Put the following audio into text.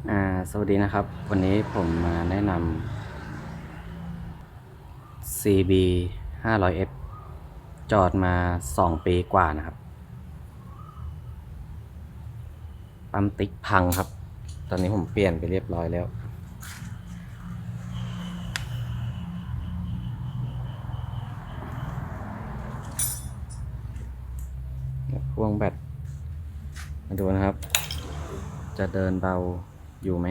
สวัสดีนะครับ วันนี้ผมมาแนะนำ CB 500F จอดมา 2 ปีกว่านะครับ ปั๊มติ๊กพังครับ ตอนนี้ผมเปลี่ยนไปเรียบร้อยแล้ว พ่วงแบต มาดูนะครับ จะเดินเบา อยู่ไหม